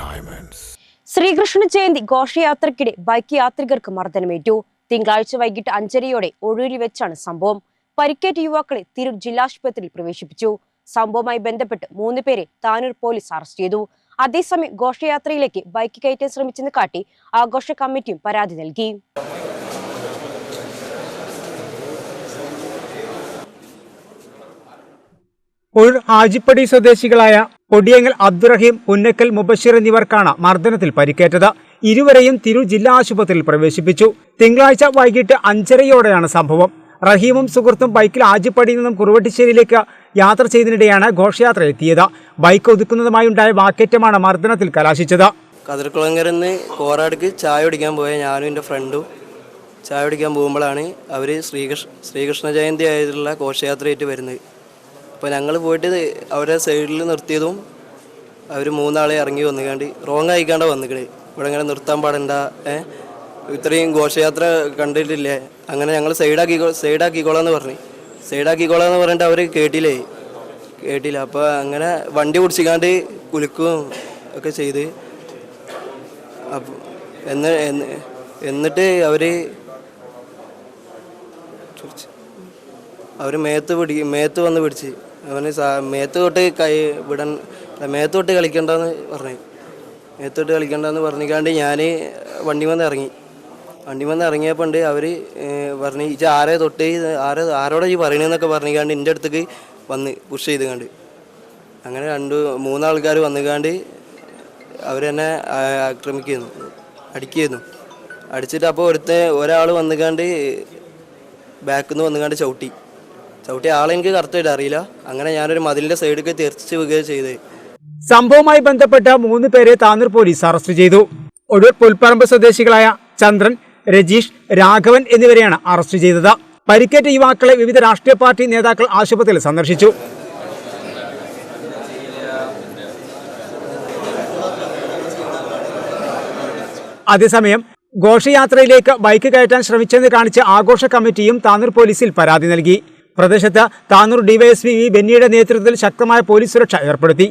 Diamonds. Sreekrishna Jayanti ഘോഷയാത്രക്കിടെ bike യാത്രികർക്ക് മർദ്ദനമേറ്റു. തിങ്കളാഴ്ച വൈകിട്ട് അഞ്ചരയോടെ ഒഴൂരിൽ വെച്ചാണ് സംഭവം. പരിക്കേറ്റ യുവാക്കളെ തിരൂർ ജില്ലാശുപത്രിയിൽ പ്രവേശിപ്പിച്ചു. സംഭവവുമായി ബന്ധപ്പെട്ട് മൂന്ന് പേരെ താനൂർ പോലീസ് അറസ്റ്റ് ചെയ്തു. അതേസമയം ഘോഷയാത്രയിലേക്ക് ബൈക്ക് കയറ്റാൻ ശ്രമിച്ചെന്ന് കാട്ടി ആഘോഷ കമ്മിറ്റിയും പരാതി നൽകി. ഒരു ആജിപ്പടി സ്വദേശികളായ കൊടിയങ്ങൽ അബ്ദുറഹീം പുന്നക്കൽ മുബഷിർ എന്നിവർക്കാണ് മർദ്ദനത്തിൽ പരിക്കേറ്റത്. ഇരുവരെയും തിരു ജില്ലാ ആശുപത്രിയിൽ പ്രവേശിപ്പിച്ചു. തിങ്കളാഴ്ച വൈകിട്ട് അഞ്ചരയോടെയാണ് സംഭവം. റഹീമും സുഹൃത്തും ബൈക്കിൽ ആജിപ്പടിയിൽ നിന്നും കുറുവട്ടിശ്ശേരിയിലേക്ക് യാത്ര ചെയ്തതിനിടെയാണ് ഘോഷയാത്ര എത്തിയത്. ബൈക്ക് ഒതുക്കുന്നതുമായി ഉണ്ടായ വാക്കേറ്റമാണ് മർദ്ദനത്തിൽ കലാശിച്ചത്. കതിർക്കുളങ്ങരന്ന് കോറാടിക്ക് ചായ കുടിക്കാൻ പോയ ഞാനും എന്റെ ഫ്രണ്ടും ചായ കുടിക്കാൻ പോകുമ്പോഴാണ് അവർ ശ്രീകൃഷ്ണ ശ്രീകൃഷ്ണ ജയന്തി ആയിട്ടുള്ള ഘോഷയാത്രയായിട്ട് വരുന്നത്. അപ്പോൾ ഞങ്ങൾ പോയിട്ട് അവരെ സൈഡിൽ നിർത്തിയതും അവർ മൂന്നാളെ ഇറങ്ങി വന്നുകാണ്ട് റോങ് ആയിക്കാണ്ട വന്നിക്കണ്. ഇവിടെ ഇങ്ങനെ നിർത്താൻ പാടണ്ട ഏ? ഇത്രയും ഘോഷയാത്ര കണ്ടിട്ടില്ലേ? അങ്ങനെ ഞങ്ങൾ സൈഡാക്കി സൈഡാക്കിക്കോളാന്ന് പറഞ്ഞു. സൈഡാക്കിക്കോളാന്ന് പറഞ്ഞിട്ട് അവർ കേട്ടില്ലേ? കേട്ടില്ല. അപ്പോൾ അങ്ങനെ വണ്ടി പിടിച്ചിക്കാണ്ട് കുലുക്കും ഒക്കെ ചെയ്ത്. അപ്പോൾ എന്ന് എന്ന് എന്നിട്ട് അവർ അവർ മേത്ത് പിടി മേത്ത് വന്ന് പിടിച്ച്. അവന് മേത്ത് തൊട്ട് കൈ വിടാൻ മേത്ത് തൊട്ട് കളിക്കണ്ടെന്ന് പറഞ്ഞു. മേത്ത് തൊട്ട് കളിക്കണ്ടെന്ന് പറഞ്ഞിക്കാണ്ട് ഞാൻ വണ്ടി വന്ന് ഇറങ്ങി. വണ്ടി വന്ന് ഇറങ്ങിയപ്പോൾ ഉണ്ട് അവർ പറഞ്ഞു ഇച്ച ആരെ തൊട്ട് ആരെ ആരോടാ ഈ പറയണെന്നൊക്കെ പറഞ്ഞിക്കാണ്ട് എന്റെ അടുത്തേക്ക് വന്ന് പുഷ് ചെയ്ത് കണ്ട് അങ്ങനെ രണ്ട് മൂന്നാൾക്കാർ വന്നുകാണ്ട് അവരെന്നെ ആക്രമിക്കുന്നു അടിക്കുന്നു. അടിച്ചിട്ട് അപ്പോൾ ഒരുത്ത ഒരാൾ വന്നുകാണ്ട് ബാക്കിൽ നിന്ന് വന്നുകാണ്ട് ചവിട്ടി. ചവിട്ടി ആളെ എനിക്ക് കറക്റ്റായിട്ട് അറിയില്ല. അങ്ങനെ ഞാനൊരു മതിലിന്റെ സൈഡിലേക്ക് തിരിച്ചു വീഴുകയാണ് ചെയ്തത്. സംഭവവുമായി ബന്ധപ്പെട്ട മൂന്ന് പേരെ താനൂർ പോലീസ് അറസ്റ്റ് ചെയ്തു. ഒടുവിൽ പുൽപ്പറമ്പ് സ്വദേശികളായ ചന്ദ്രൻ രജീഷ് രാഘവൻ എന്നിവരെയാണ് അറസ്റ്റ് ചെയ്തത്. പരിക്കേറ്റ യുവാക്കളെ വിവിധ രാഷ്ട്രീയ പാർട്ടി നേതാക്കൾ ആശുപത്രിയിൽ സന്ദർശിച്ചു. അതേസമയം ഘോഷയാത്രയിലേക്ക് ബൈക്ക് കയറ്റാൻ ശ്രമിച്ചെന്ന് കാണിച്ച് ആഘോഷ കമ്മിറ്റിയും താനൂർ പോലീസിൽ പരാതി നൽകി. പ്രദേശത്ത് താനൂർ ഡിവൈഎസ്പി വി ബെന്നിയുടെ നേതൃത്വത്തിൽ ശക്തമായ പോലീസ് സുരക്ഷ ഏർപ്പെടുത്തി.